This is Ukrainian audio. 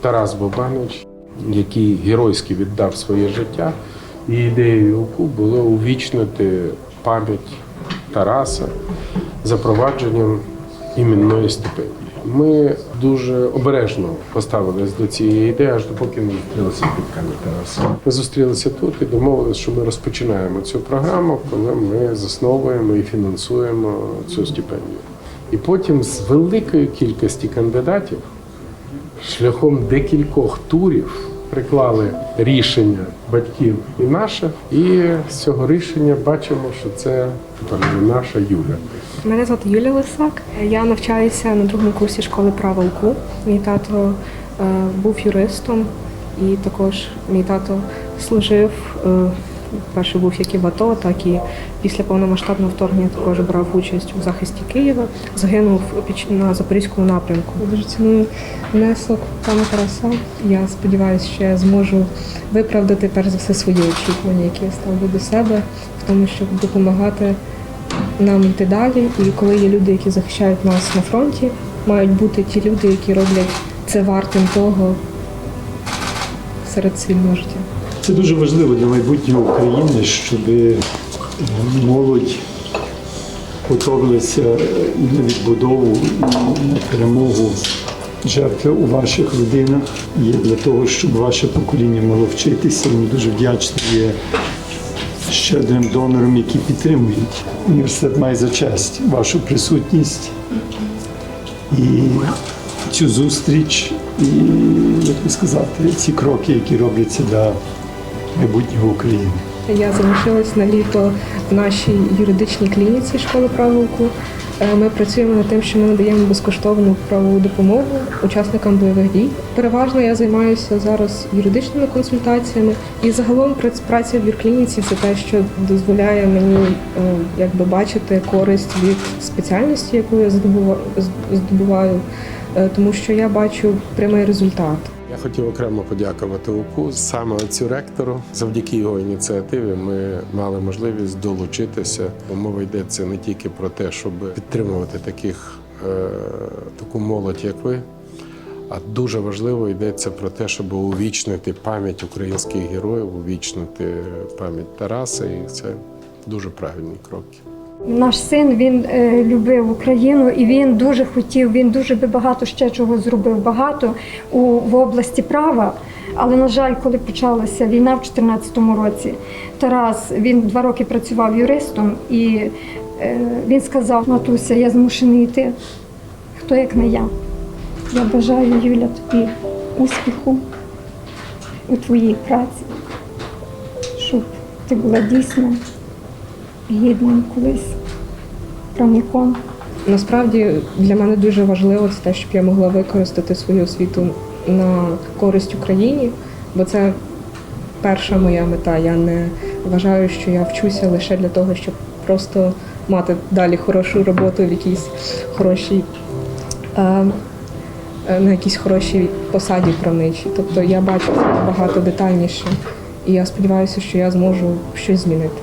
Тарас Бобанович, який геройськи віддав своє життя, і ідеєю УКУ було увічнити пам'ять Тараса запровадженням іменної стипендії. Ми дуже обережно поставились до цієї ідеї, аж допоки не зустрілися з батьками Тараса. Ми зустрілися тут і домовилися, що ми розпочинаємо цю програму, коли ми засновуємо і фінансуємо цю стипендію. І потім з великої кількості кандидатів шляхом декількох турів приклали рішення батьків і наше, і з цього рішення бачимо, що це наша Юля. Мене звати Юлія Лисак. Я навчаюся на другому курсі школи права УКУ. Мій тато е, був юристом, і також мій тато служив. Перше був як і в АТО, так і після повномасштабного вторгнення також брав участь у захисті Києва. Загинув на Запорізькому напрямку. Дуже ціную внесок пана Тараса. Я сподіваюся, що я зможу виправдати перш за все свої очікування, які я ставлю до себе, в тому, щоб допомагати нам йти далі. І коли є люди, які захищають нас на фронті, мають бути ті люди, які роблять це вартим того серед цивільного життя. Це дуже важливо для майбутнього України, щоб е, молодь готувалася і на відбудову, і на перемогу жертви у ваших родинах. Є для того, щоб ваше покоління могло вчитися. Ми дуже вдячні є щедрим донорам, які підтримують. Університет має за честь вашу присутність і цю зустріч, і як би сказати, ці кроки, які робляться для майбутнього України. Я залишилась на літо в нашій юридичній клініці школи права УКУ. Е, Ми працюємо над тим, що ми надаємо безкоштовну правову допомогу учасникам бойових дій. Переважно я займаюся зараз юридичними консультаціями, і загалом прац- праця в юрклініці це те, що дозволяє мені е, якби бачити користь від спеціальності, яку я здобува- здобуваю, е, тому що я бачу прямий результат. Я хотів окремо подякувати УКУ саме цю ректору. Завдяки його ініціативі ми мали можливість долучитися. Мова йдеться не тільки про те, щоб підтримувати таких е, таку молодь, як ви. А дуже важливо йдеться про те, щоб увічнити пам'ять українських героїв, увічнити пам'ять Тараса, і це дуже правильні кроки. Наш син він е, любив Україну і він дуже хотів, він дуже би багато ще чого зробив багато у в області права. Але на жаль, коли почалася війна в 2014 році, Тарас він два роки працював юристом, і е, він сказав: Матуся, я змушений йти. Хто як не я? Я бажаю Юля тобі успіху у твоїй праці, щоб ти була дійсно гідним колись правником. Насправді для мене дуже важливо це те, щоб я могла використати свою освіту на користь Україні, бо це перша моя мета. Я не вважаю, що я вчуся лише для того, щоб просто мати далі хорошу роботу в якійсь хорошій. е, е, На якійсь хорошій посаді правничій. Тобто я бачу це набагато детальніше, і я сподіваюся, що я зможу щось змінити.